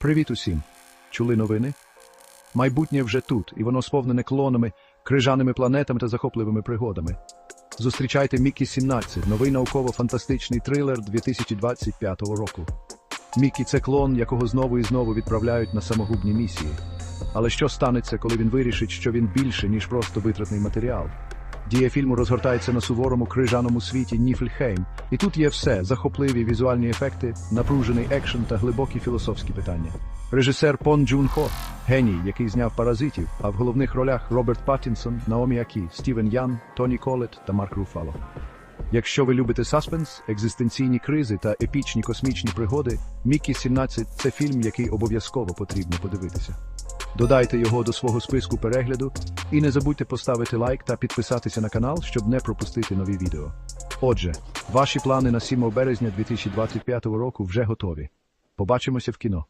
Привіт усім! Чули новини? Майбутнє вже тут, і воно сповнене клонами, крижаними планетами та захопливими пригодами. Зустрічайте Мікі 17, новий науково-фантастичний трилер 2025 року. Мікі це клон, якого знову і знову відправляють на самогубні місії. Але що станеться, коли він вирішить, що він більше, ніж просто витратний матеріал? Дія фільму розгортається на суворому крижаному світі Ніфльхейм, і тут є все: захопливі візуальні ефекти, напружений екшен та глибокі філософські питання. Режисер Пон Джун Хо, геній, який зняв паразитів, а в головних ролях Роберт Паттінсон, Наомі Акі, Стівен Ян, Тоні Колет та Марк Руфало. Якщо ви любите саспенс, екзистенційні кризи та епічні космічні пригоди, Мікі 17 це фільм, який обов'язково потрібно подивитися. Додайте його до свого списку перегляду і не забудьте поставити лайк та підписатися на канал, щоб не пропустити нові відео. Отже, ваші плани на 7 березня 2025 року вже готові. Побачимося в кіно.